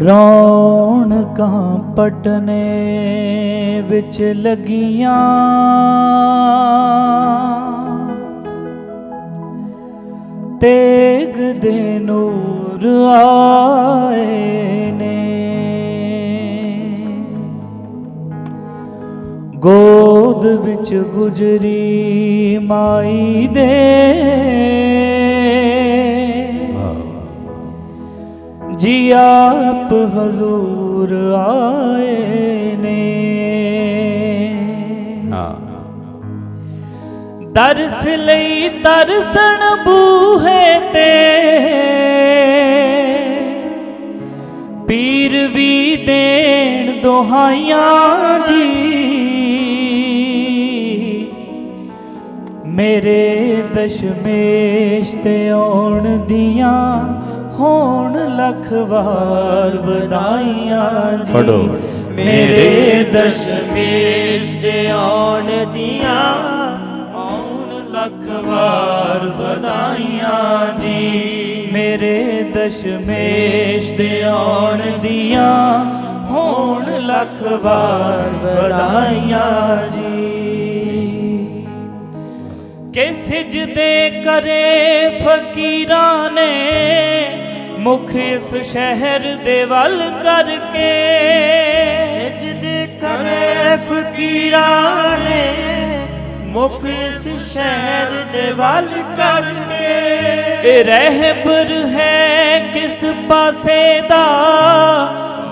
ਰੌਣਕਾਂ ਪਟਨੇ ਵਿੱਚ ਲੱਗੀਆਂ। ਤੇਗ ਦੇ ਨੂਰ ਆਏ ਨੇ। ਗੋਦ ਵਿੱਚ ਗੁਜਰੀ ਮਾਈ ਦੇ ਜੀ ਆਪ ਹਜ਼ੂਰ ਆਏ ਨੇ। ਹਾਂ। ਦਰਸ ਲਈ ਤਰਸਣ ਬੂਹੇ ਤੇ। ਪੀਰ ਵੀ ਦੇਣ ਦੁਹਾਈਆਂ ਜੀ। ਮੇਰੇ ਦਸ਼ਮੇਸ਼ ਤੇ ਆਉਣ ਦੀਆਂ ਹੋਣ ਲੱਖ ਵਾਰ ਵਧਾਈਆਂ ਜੀ। ਪੜ੍ਹੋ। ਮੇਰੇ ਦਸ਼ਮੇਸ਼ ਦੇ ਆਉਣ ਦੀਆਂ ਆਉਣ ਲੱਖ ਵਾਰ ਵਧਾਈਆਂ ਜੀ। ਮੇਰੇ ਦਸ਼ਮੇਸ਼ ਦੇ ਆਉਣ ਦੀਆਂ ਹੋਣ ਲੱਖ ਵਾਰ ਵਧਾਈਆਂ ਜੀ। ਕਿ ਸਿਜਦੇ ਕਰੇ ਫਕੀਰਾਂ ਮੁਖ ਇਸ ਸ਼ਹਿਰ ਦੇ ਵੱਲ ਕਰਕੇ। ਸਜਦੇ ਕਰੇ ਫਕੀਰਾਂ ਨੇ ਮੁਖ ਇਸ ਸ਼ਹਿਰ ਦੇ ਵੱਲ ਕਰਕੇ। ਇਹ ਰਹਿਬਰ ਹੈ ਕਿਸ ਪਾਸੇ ਦਾ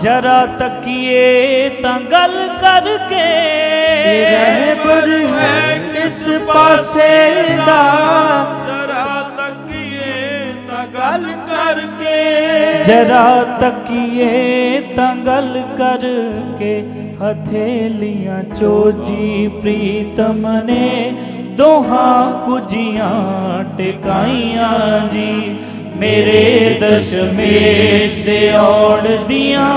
ਜਰਾ ਤੱਕੀਏ ਤਾਂ ਗੱਲ ਕਰਕੇ। ਰਹਿਬਰ ਹੈ ਕਿਸ ਪਾਸੇ ਦਾ ਜਰਾ ਤੱਕੀਏ ਤਾਂ ਗੱਲ ਕਰਕੇ ਹਥੇਲੀਆਂ ਚੋਜੀ ਪ੍ਰੀਤਮ ਨੇ ਦੋਹਾਂ ਕੁਜੀਆਂ ਟਿਕਾਈਆਂ ਜੀ ਮੇਰੇ ਦਸ਼ਮੇਸ਼ ਦੇ ਆਉਣ ਦੀਆਂ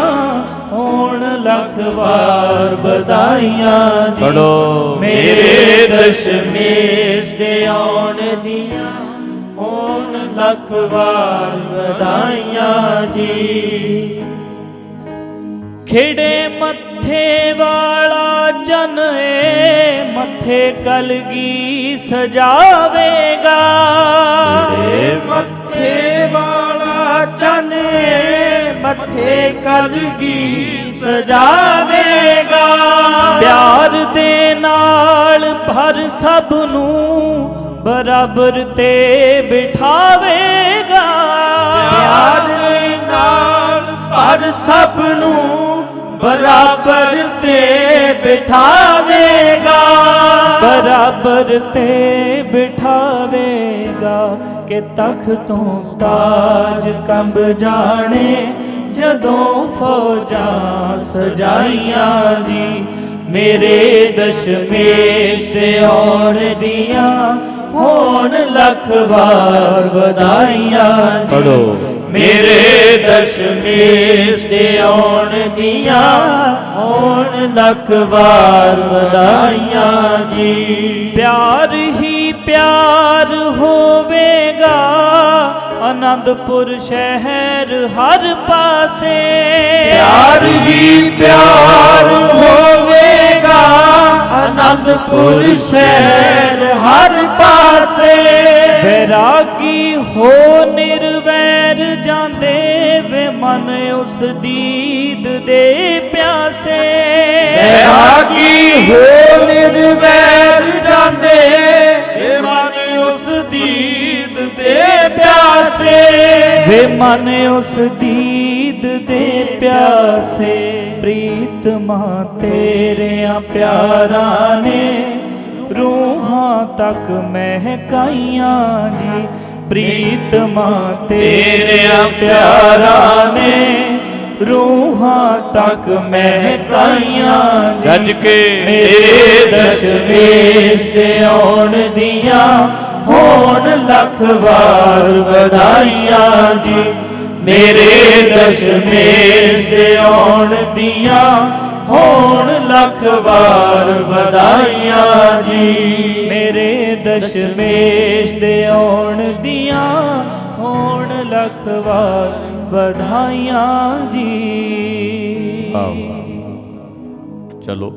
ਹੋਣ ਲੱਖ ਵਾਰ ਵਧਾਈਆਂ ਜੀ। ਮੇਰੇ ਦਸ਼ਮੇਸ਼ ਦੇ ਆਉਣ ਦੀਆਂ ਲੱਖ ਵਾਰ ਵਧਾਈਆਂ ਜੀ। ਖਿੜੇ ਮੱਥੇ ਵਾਲਾ ਜਨ ਏ ਮੱਥੇ ਕਲਗੀ ਸਜਾਵੇਗਾ। ਏ ਮੱਥੇ ਵਾਲਾ ਚਨੇ ਮੱਥੇ ਕਲਗੀ ਸਜਾਵੇਗਾ। ਪਿਆਰ ਦੇ ਨਾਲ ਭਰ ਸਭ ਨੂੰ ਬਰਾਬਰ ਤੇ ਬਿਠਾਵੇਗਾ। ਪਿਆਰ ਨਾਲ ਪਰ ਸਭ ਨੂੰ ਬਰਾਬਰ ਤੇ ਬਿਠਾਵੇਗਾ। ਬਰਾਬਰ ਤੇ ਬਿਠਾਵੇਗਾ ਕਿ ਤਖਤੋਂ ਤਾਜ ਕੰਬ ਜਾਣੇ ਜਦੋਂ ਫੌਜਾਂ ਸਜਾਈਆਂ ਜੀ ਮੇਰੇ ਦਸ਼ਮੇਸ਼ ਤੇ ਆਉਣ ਦੀਆਂ ਹੋਣ ਲੱਖ ਵਾਰ ਵਧਾਈਆਂ ਜੀ। ਪੜ੍ਹੋ। ਮੇਰੇ ਦਸ਼ਮੇਸ਼ ਦੇ ਆਉਣ ਦੀਆਂ ਹੋਣ ਲੱਖ ਵਾਰ ਵਧਾਈਆਂ ਜੀ। ਪਿਆਰ ਹੀ ਪਿਆਰ ਹੋਵੇਗਾ ਅਨੰਦਪੁਰ ਸ਼ਹਿਰ ਹਰ ਪਾਸੇ। ਪਿਆਰ ਹੀ ਪਿਆਰ ਹੋਵੇਗਾ ਆਨੰਦਪੁਰ ਸ਼ਹਿਰ ਹਰ ਪਾਸੇ। ਵੈਰਾਗੀ ਹੋ ਨਿਰਵੈਰ ਜਾਂਦੇ ਵੇ ਮਨ ਉਸ ਦੀਦ ਦੇ ਪਿਆਸੇ। ਬੈਰਾਗੀ ਹੋ ਨਿਰਵੈਰ ਜਾਂਦੇ ਏ ਮਨ ਉਸ ਦੀਦ ਦੇ ਪਿਆਸੇ। ਵੇ ਮਨ ਉਸ ਦੀਦ ਦੇ ਪਿਆਸੇ। ਪ੍ਰੀਤਮਾ ਤੇਰਿਆਂ ਪਿਆਰਾਂ ਨੇ ਰੂਹਾਂ ਤੱਕ ਮਹਿਕਾਈਆਂ ਜੀ ਪ੍ਰੀਤਮਾ ਤੇਰਿਆਂ ਪਿਆਰਾਂ ਨੇ ਰੂਹਾਂ ਤੱਕ ਮਹਿਕਾਈਆਂ ਜੀ। ਗੱਜ ਕੇ ਮੇਰੇ ਦਸ਼ਮੇਸ਼ ਤੇ ਆਉਣ ਦੀਆਂ ਹੋਣ ਲੱਖ ਵਾਰ ਵਧਾਈਆਂ ਜੀ। ਮੇਰੇ ਦਸ਼ਮੇਸ਼ ਤੇ ਆਉਣ ਦੀਆਂ ਹੋਣ ਲੱਖ ਵਾਰ ਵਧਾਈਆਂ ਜੀ। ਮੇਰੇ ਦਸ਼ਮੇਸ਼ ਦੇ ਆਉਣ ਦੀਆਂ ਹੋਣ ਲੱਖ ਵਾਰ ਵਧਾਈਆਂ ਜੀ। ਚਲੋ।